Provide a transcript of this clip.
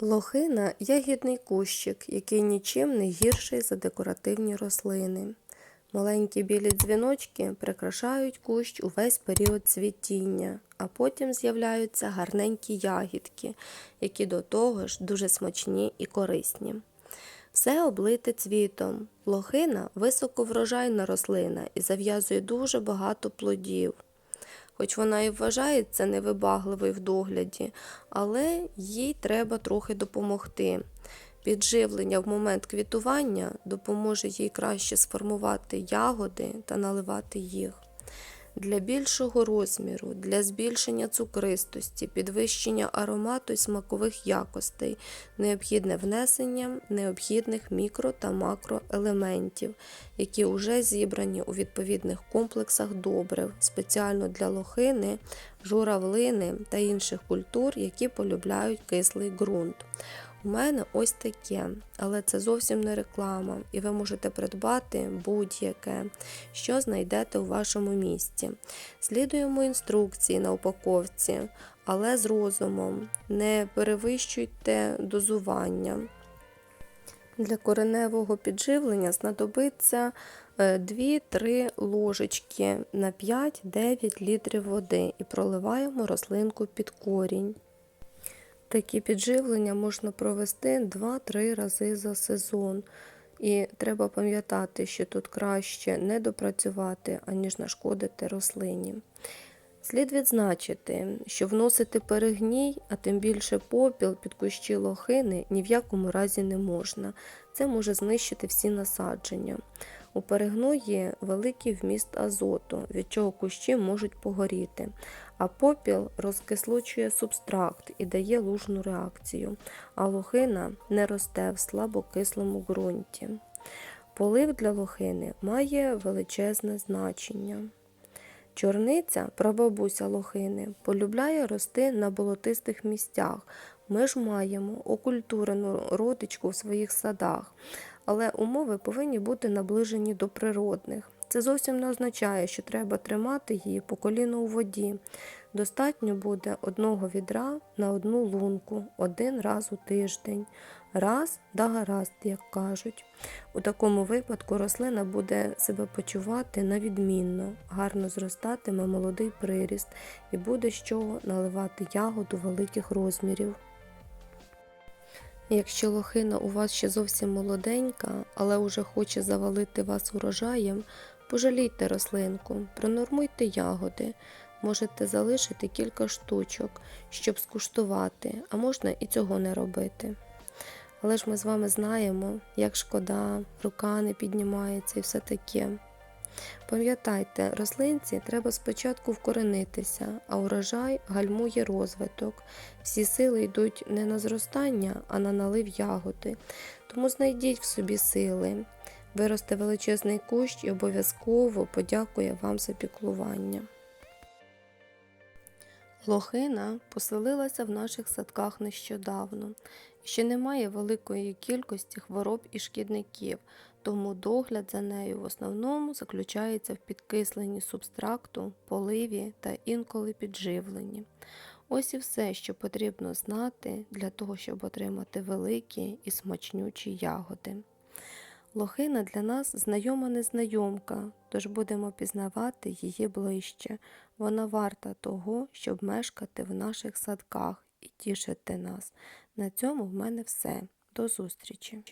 Лохина ягідний кущик, який нічим не гірший за декоративні рослини. Маленькі білі дзвіночки прикрашають кущ увесь період цвітіння, а потім з'являються гарненькі ягідки, які до того ж дуже смачні і корисні. Все облите цвітом. Лохина високоврожайна рослина і зав'язує дуже багато плодів. Хоч вона і вважається невибагливою в догляді, але їй треба трохи допомогти. Підживлення в момент квітування допоможе їй краще сформувати ягоди та наливати їх. Для більшого розміру, для збільшення цукристості, підвищення аромату і смакових якостей необхідне внесення необхідних мікро та макроелементів, які вже зібрані у відповідних комплексах добрив, спеціально для лохини, журавлини та інших культур, які полюбляють кислий ґрунт. У мене ось таке, але це зовсім не реклама, і ви можете придбати будь-яке, що знайдете у вашому місті. Слідуємо інструкції на упаковці, але з розумом. Не перевищуйте дозування. Для кореневого підживлення знадобиться 2-3 ложечки на 5-9 літрів води і проливаємо рослинку під корінь. Такі підживлення можна провести 2-3 рази за сезон. І треба пам'ятати, що тут краще не допрацювати, аніж нашкодити рослині. Слід відзначити, що вносити перегній, а тим більше попіл під кущі лохини ні в якому разі не можна. Це може знищити всі насадження. У перегної великий вміст азоту, від чого кущі можуть погоріти, а попіл розкислочує субстракт і дає лужну реакцію, а лохина не росте в слабокислому ґрунті. Полив для лохини має величезне значення. Чорниця, прабабуся лохини, полюбляє рости на болотистих місцях. Ми ж маємо окультурену родичку в своїх садах, але умови повинні бути наближені до природних. Це зовсім не означає, що треба тримати її по коліну у воді. Достатньо буде одного відра на одну лунку один раз у тиждень. Раз да гаразд, як кажуть. У такому випадку рослина буде себе почувати на відмінно, гарно зростатиме молодий приріст і буде з чого наливати ягоду великих розмірів. Якщо лохина у вас ще зовсім молоденька, але уже хоче завалити вас урожаєм, пожалійте рослинку, пронормуйте ягоди, можете залишити кілька штучок, щоб скуштувати, а можна і цього не робити. Але ж ми з вами знаємо, як шкода, рука не піднімається і все таке. Пам'ятайте, рослинці треба спочатку вкоренитися, а урожай гальмує розвиток. Всі сили йдуть не на зростання, а на налив ягоди. Тому знайдіть в собі сили. Виросте величезний кущ і обов'язково подякує вам за піклування. Лохина поселилася в наших садках нещодавно. Ще немає великої кількості хвороб і шкідників, тому догляд за нею в основному заключається в підкисленні субстракту, поливі та інколи підживленні. Ось і все, що потрібно знати для того, щоб отримати великі і смачнючі ягоди. Лохина для нас знайома незнайомка, тож будемо пізнавати її ближче. Вона варта того, щоб мешкати в наших садках і тішити нас. На цьому в мене все. До зустрічі!